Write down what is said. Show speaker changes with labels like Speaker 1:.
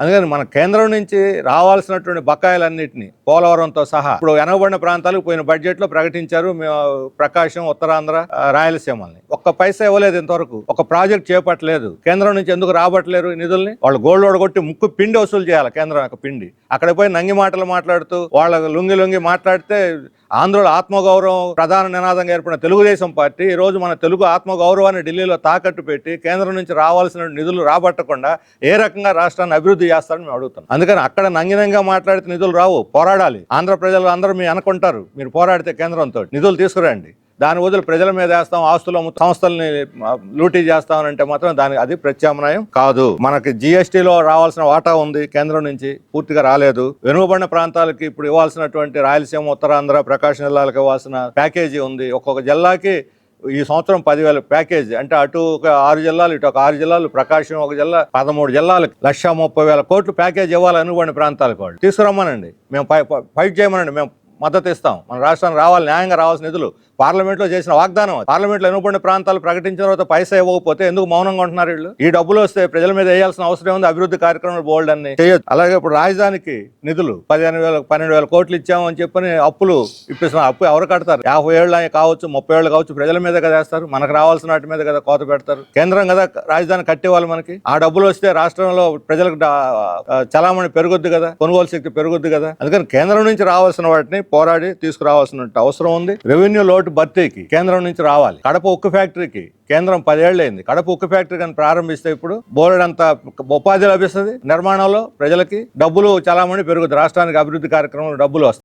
Speaker 1: అందుకని మన కేంద్రం నుంచి రావాల్సినటువంటి బకాయిలన్నింటినీ పోలవరంతో సహా ఇప్పుడు వెనకబడిన ప్రాంతాలకు పోయిన బడ్జెట్లో ప్రకటించారు ప్రకాశం ఉత్తరాంధ్ర రాయలసీమల్ని. ఒక్క పైసా ఇవ్వలేదు ఇంతవరకు. ఒక ప్రాజెక్ట్ చేపట్టలేదు. కేంద్రం నుంచి ఎందుకు రాబట్టలేరు నిధుల్ని? వాళ్ళు గోల్డ్ ఓడగొట్టి ముక్కు పిండి వసూలు చేయాలి కేంద్రం యొక్క పిండి. అక్కడ పోయి నంగి మాటలు మాట్లాడుతూ వాళ్ళ లొంగి లొంగి మాట్లాడితే ఆంధ్రుల ఆత్మగౌరవం ప్రధాన నినాదంగా ఏర్పడిన తెలుగుదేశం పార్టీ ఈ రోజు మన తెలుగు ఆత్మగౌరవాన్ని ఢిల్లీలో తాకట్టు పెట్టి కేంద్రం నుంచి రావాల్సిన నిధులు రాబట్టకుండా ఏ రకంగా రాష్ట్రాన్ని అభివృద్ధి చేస్తారని మేము అడుగుతున్నాం. అందుకని అక్కడ నంగినంగా మాట్లాడితే నిధులు రావు. పోరాడాలి. ఆంధ్ర ప్రజలు అందరూ మీ అనుకుంటారు. మీరు పోరాడితే కేంద్రంతో. నిధులు తీసుకురండి. దాని వదిలి ప్రజల మీద వేస్తాం ఆస్తులు సంస్థల్ని లూటీ చేస్తామనంటే మాత్రం దానికి అది ప్రత్యామ్నాయం కాదు. మనకి జిఎస్టీలో రావాల్సిన వాటా ఉంది కేంద్రం నుంచి పూర్తిగా రాలేదు. వెనుకబడిన ప్రాంతాలకి ఇప్పుడు ఇవ్వాల్సినటువంటి రాయలసీమ ఉత్తరాంధ్ర ప్రకాశం జిల్లాలకు ఇవ్వాల్సిన ప్యాకేజీ ఉంది. ఒక్కొక్క జిల్లాకి ఈ సంవత్సరం పదివేల ప్యాకేజ్. అంటే అటు ఒక ఆరు జిల్లాలు ఇటు ఒక ఆరు జిల్లాలు ప్రకాశం ఒక జిల్లా పదమూడు జిల్లాలకు లక్ష ముప్పై వేల కోట్లు ప్యాకేజ్ ఇవ్వాలి అనుకోండి ప్రాంతాలకు వాళ్ళు. తీసుకురమ్మనండి. మేము ఫైట్ చేయమనండి. మేము మద్దతు ఇస్తాం. మన రాష్ట్రానికి రావాలి న్యాయంగా రావాల్సిన నిధులు. పార్లమెంట్లో చేసిన వాగ్దానం పార్లమెంట్ పార్లమెంట్లో ఎన్నుకున్న ప్రాంతాలు ప్రకటించిన తర్వాత పైసా ఇవ్వకపోతే ఎందుకు మౌనంగా ఉంటున్నారు వీళ్ళు? ఈ డబ్బులు వస్తే ప్రజల మీద వేయాల్సిన అవసరం ఉంది అభివృద్ధి కార్యక్రమాలు బోల్డ్ అని చేయొచ్చు అలాగే ఇప్పుడు రాజధానికి నిధులు పదిహేను వేల పన్నెండు వేల కోట్లు ఇచ్చామని చెప్పని అప్పులు ఇప్పిస్తున్నారు అప్పు ఎవరు కడతారు? యాభై ఏళ్ళు కావచ్చు ముప్పై ఏళ్ళు కావచ్చు ప్రజల మీద కదా వేస్తారు. మనకు రావాల్సిన వాటి మీద కదా కోత పెడతారు. కేంద్రం కదా రాజధాని కట్టేవాళ్ళు మనకి. ఆ డబ్బులు వస్తే రాష్ట్రంలో ప్రజలకు చలామణి పెరుగుద్ది కదా కొనుగోలు శక్తి పెరుగుద్ది కదా. అందుకని కేంద్రం నుంచి రావాల్సిన వాటిని పోరాడి తీసుకురావాల్సిన అవసరం ఉంది. రెవెన్యూ లోటు భర్తీకి కేంద్రం నుంచి రావాలి. కడప ఉక్కు ఫ్యాక్టరీకి కేంద్రం పదేళ్ళైంది కడప ఉక్కు ఫ్యాక్టరీ కానీ ప్రారంభిస్తే ఇప్పుడు బోలెడంత ఉపాధి లభిస్తుంది. నిర్మాణంలో ప్రజలకి డబ్బులు చలామణి పెరుగుతుంది రాష్ట్రానికి అభివృద్ధి కార్యక్రమంలో డబ్బులు వస్తాయి.